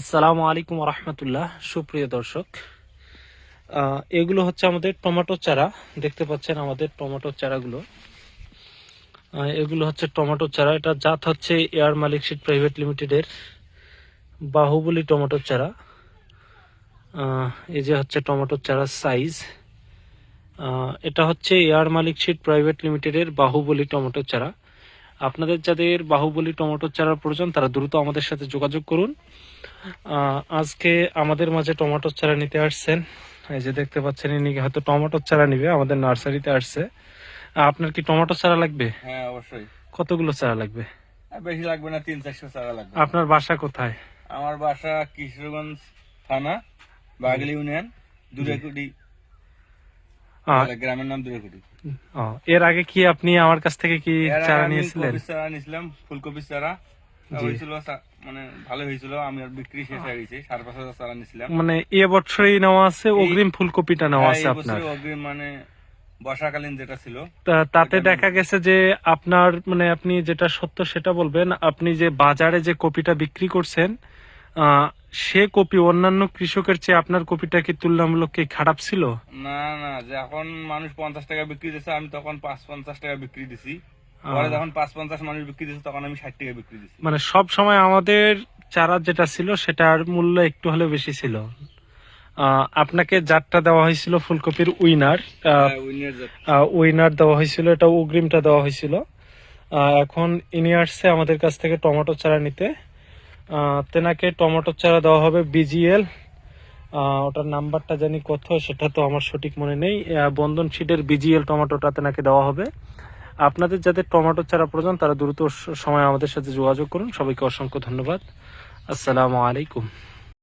আসসালামু আলাইকুম রহমতুল্লাহ। সুপ্রিয় দর্শক এগুলো হচ্ছে আমাদের টমেটো চারা। দেখতে পাচ্ছেন আমাদের টমেটো চারাগুলো। এগুলো হচ্ছে টমেটো চারা। এটা জাত হচ্ছে এয়ার মালিক সিড প্রাইভেট লিমিটেডের বাহুবলী টমেটো চারা। এই যে হচ্ছে টমেটো চারা সাইজ। এটা হচ্ছে এয়ার মালিক সিড প্রাইভেট লিমিটেডের বাহুবলী টমেটো চারা। আপনাদের যাদের বাহুবলী টমেটো চারার প্রয়োজন তারা দ্রুত আমাদের সাথে যোগাযোগ করুন। আজকে আমাদের মাঝে টমেটোর চারা নিতে আসছেন। এই যে দেখতে পাচ্ছেন ইনি হয়তো টমেটোর চারা নিবে আমাদের নার্সারিতে আসছে। আপনার কি টমেটো চারা লাগবে? হ্যাঁ অবশ্যই। কতগুলো চারা লাগবে? বেশি লাগবে না তিন চারশো টাকা লাগবে। আপনার বাসা কোথায়? আমার বাসা কিশোরগঞ্জ থানা বাগলি ইউনিয়ন দূরেকুটি আহ, গ্রামের নাম এর আগে কি আপনি আমার কাছ থেকে কি চারা নিয়েছিলেন? চারা নিয়েছিলাম ফুলকপির চারা। হয়েছিল মানে ভালো হয়েছিল আমি আর বিক্রি শেষ হয়ে গেছে সাড়ে পাঁচ হাজার চারা নিয়েছিলাম। মানে এ বছরই নেওয়া আছে অগ্রিম ফুলকপিটা নেওয়া হ্যাঁ, আছে আপনার? অগ্রিম মানে বর্ষাকালীন যেটা ছিল। তাতে দেখা গেছে যে আপনার মানে আপনি যেটা সত্য সেটা বলবেন আপনি যে বাজারে যে কপিটা বিক্রি করছেন সে কপি অন্যান্য কৃষকের চেয়ে আপনার কপিটা কি তুলনামূলক কি খারাপ ছিল? না না যখন মানুষ পঞ্চাশ টাকা বিক্রি দিচ্ছে আমি তখন পাঁচ পঞ্চাশ টাকা বিক্রি দিছি। পরে যখন পাঁচ পঞ্চাশ মানুষ বিক্রি দিচ্ছে তখন আমি ষাট টাকা বিক্রি দিছি। মানে সব সময় আমাদের চারা যেটা ছিল সেটার মূল্য একটু হলে বেশি ছিল। আপনাকে যারটা দেওয়া হয়েছিল ফুলকপির উইনার। হ্যাঁ, উইনের দেওয়া হয়েছিল এটা অগ্রিমটা দেওয়া হয়েছিল। এখন ইনি আসছে আমাদের কাছ থেকে টমেটো চারা নিতে। তেনাকে টমেটো চারা দেওয়া হবে বিজিএল ওটার নাম্বারটা জানি কত সেটা তো আমার সঠিক মনে নেই। বন্ধন সিডের বিজিএল টমেটোটা তেনাকে দেওয়া হবে। আপনাদের যাদের টমেটো চারা প্রয়োজন, তারা দ্রুত সময় আমাদের সাথে যোগাযোগ করুন। সবাইকে অসংখ্য ধন্যবাদ। আসসালামু আলাইকুম।